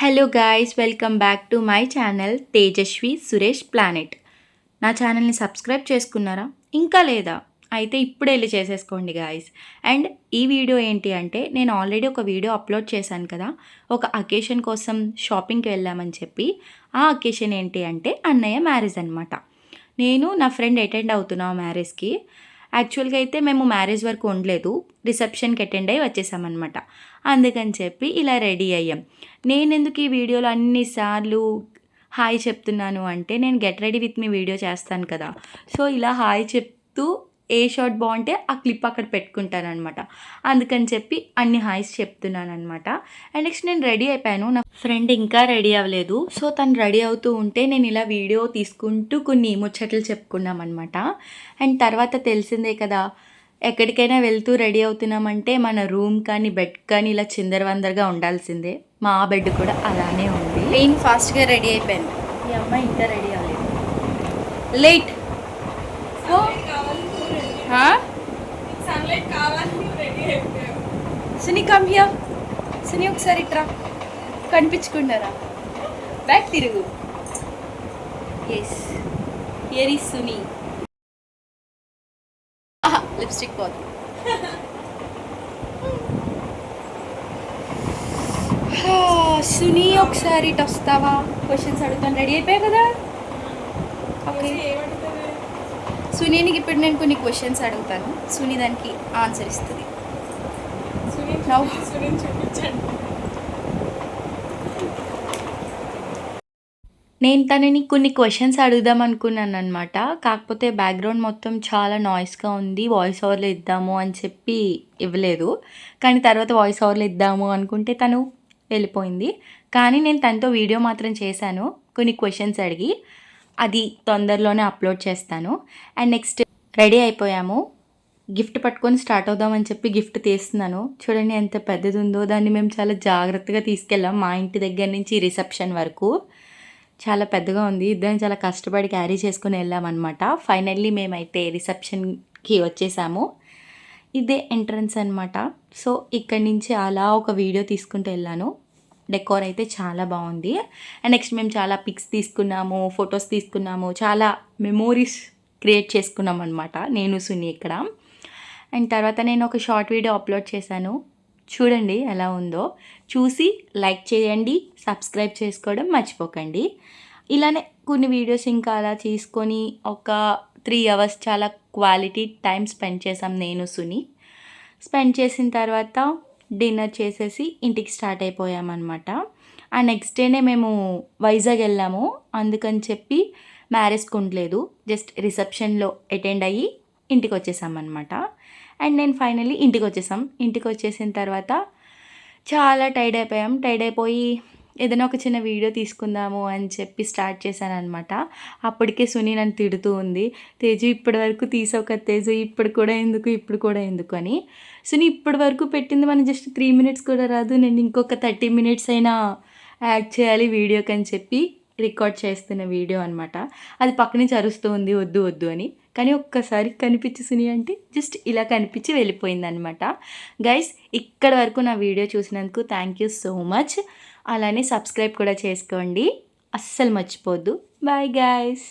Hello guys welcome back to my channel Tejaswi Suresh planet నా ఛానల్ని subscribe చేసుకున్నారా? ఇంకా లేదా? అయితే ఇప్పుడే వెళ్ళి చేసేసుకోండి గాయస్ అండ్ ఈ వీడియో ఏంటి అంటే నేను ఆల్రెడీ ఒక వీడియో అప్లోడ్ చేశాను కదా. ఒక అకేషన్ కోసం షాపింగ్కి వెళ్ళామని చెప్పి ఆ అకేషన్ ఏంటి అంటే అన్నయ్య మ్యారేజ్ అనమాట నేను నా ఫ్రెండ్ అటెండ్ అవుతున్నా మ్యారేజ్కి యాక్చువల్గా అయితే మేము మ్యారేజ్ వరకు ఉండలేదు. రిసెప్షన్కి అటెండ్ అయ్యి వచ్చేసామన్నమాట. అందుకని చెప్పి ఇలా రెడీ అయ్యాం. నేను ఎందుకు ఈ వీడియోలో అన్నిసార్లు హాయ్ చెప్తున్నాను అంటే నేను get ready with me video చేస్తాను కదా. సో ఇలా హాయ్ చెప్తూ ఏ షార్ట్ బాగుంటే ఆ క్లిప్ అక్కడ పెట్టుకుంటాను అనమాట అందుకని చెప్పి అన్ని హాయ్స్ చెప్తున్నాను అనమాట అండ్ నెక్స్ట్ నేను రెడీ అయిపోయాను. నా ఫ్రెండ్ ఇంకా రెడీ అవ్వలేదు. సో తను రెడీ అవుతూ ఉంటే నేను ఇలా వీడియో తీసుకుంటూ కొన్ని ముచ్చట్లు చెప్పుకున్నాం అనమాట అండ్ తర్వాత తెలిసిందే కదా ఎక్కడికైనా వెళ్తూ రెడీ అవుతున్నామంటే మన రూమ్ కానీ బెడ్ కానీ ఇలా చిందరవందరగా ఉండాల్సిందే. మా బెడ్ కూడా అలానే ఉంది. నేను ఫాస్ట్గా రెడీ అయిపోయాను. ఈ అమ్మాయి ఇంకా రెడీ అవ్వలేదు. Late. Suni come here Suni ఒకసారి ఇట్రా. కనిపించుకున్నారా బ్యాక్ తిరుగు. Yes ear is Suni. Lipstick పోదు. సునీ ఒకసారి ఇటు వస్తావా? క్వశ్చన్స్ అడుగుతాను. రెడీ అయిపోయా కదా? ఓకే సునీనికి ఇప్పుడు నేను కొన్ని క్వశ్చన్స్ అడుగుతాను. సునీ దానికి ఆన్సర్ ఇస్తుంది. నేను తనని కొన్ని క్వశ్చన్స్ అడుగుదాం అనుకున్నాను అనమాట కాకపోతే బ్యాక్గ్రౌండ్ మొత్తం చాలా నాయిస్గా ఉంది. వాయిస్ ఓవర్లో ఇద్దాము అని చెప్పి ఇవ్వలేదు. కానీ తర్వాత వాయిస్ ఓవర్లో ఇద్దాము అనుకుంటే తను వెళ్ళిపోయింది. కానీ నేను తనతో వీడియో మాత్రం చేశాను. కొన్ని క్వశ్చన్స్ అడిగి. అది తొందరలోనే అప్లోడ్ చేస్తాను. అండ్ నెక్స్ట్ రెడీ అయిపోయాము. గిఫ్ట్ పట్టుకొని స్టార్ట్ అవుదామని చెప్పి గిఫ్ట్ తీస్తున్నాను. చూడండి ఎంత పెద్దది ఉందో దాన్ని మేము చాలా జాగ్రత్తగా తీసుకెళ్ళాం మా ఇంటి దగ్గర నుంచి రిసెప్షన్ వరకు. చాలా పెద్దగా ఉంది. ఇద్దరం చాలా కష్టపడి క్యారీ చేసుకుని వెళ్ళామన్నమాట. ఫైనల్లీ మేమైతే రిసెప్షన్కి వచ్చేసాము. ఇదే ఎంట్రన్స్ అనమాట సో ఇక్కడి నుంచి అలా ఒక వీడియో తీసుకుంటూ వెళ్ళాను. డెకోర్ అయితే చాలా బాగుంది. అండ్ నెక్స్ట్ మేము చాలా పిక్స్ తీసుకున్నాము ఫొటోస్ తీసుకున్నాము చాలా మెమోరీస్ క్రియేట్ చేసుకున్నాం అనమాట నేను సుని ఇక్కడ. అండ్ తర్వాత నేను ఒక షార్ట్ వీడియో అప్లోడ్ చేశాను. చూడండి ఎలా ఉందో. చూసి లైక్ చేయండి సబ్స్క్రైబ్ చేసుకోవడం మర్చిపోకండి. ఇలానే కొన్ని వీడియోస్ ఇంకా అలా తీసుకొని ఒక త్రీ అవర్స్ చాలా క్వాలిటీ టైం స్పెండ్ చేసాం నేను సుని. స్పెండ్ చేసిన తర్వాత డిన్నర్ చేసేసి ఇంటికి స్టార్ట్ అయిపోయామన్నమాట. ఆ నెక్స్ట్ డేనే మేము వైజాగ్ వెళ్ళాము. అందుకని చెప్పి మ్యారేజ్కి ఉండలేదు జస్ట్ రిసెప్షన్లో అటెండ్ అయ్యి ఇంటికి వచ్చేసామన్నమాట. అండ్ నేను ఫైనల్లీ ఇంటికి వచ్చేసాం. ఇంటికి వచ్చేసిన తర్వాత చాలా టైడ్ అయిపోయాం. టైడ్ అయిపోయి ఏదైనా ఒక చిన్న వీడియో తీసుకుందాము అని చెప్పి స్టార్ట్ చేశాను అనమాట అప్పటికే సునీ నన్ను తిడుతూ ఉంది. తేజు ఇప్పటి వరకు తీసావు తేజు ఇప్పుడు కూడా ఎందుకు ఇప్పుడు కూడా ఎందుకు అని. సునీ ఇప్పటి వరకు పెట్టింది మనం జస్ట్ త్రీ మినిట్స్ కూడా రాదు. నేను ఇంకొక థర్టీ మినిట్స్ అయినా యాడ్ చేయాలి వీడియోకి అని చెప్పి రికార్డ్ చేస్తున్న వీడియో అనమాట అది పక్క నుంచి అరుస్తూ ఉంది వద్దు వద్దు అని. కానీ ఒక్కసారి కనిపించి సుని అంటే జస్ట్ ఇలా కనిపించి వెళ్ళిపోయిందనమాట గైస్ ఇక్కడ వరకు నా వీడియో చూసినందుకు థ్యాంక్ యూ సో మచ్ అలానే సబ్స్క్రైబ్ కూడా చేసుకోండి. అస్సలు మర్చిపోద్దు. Bye guys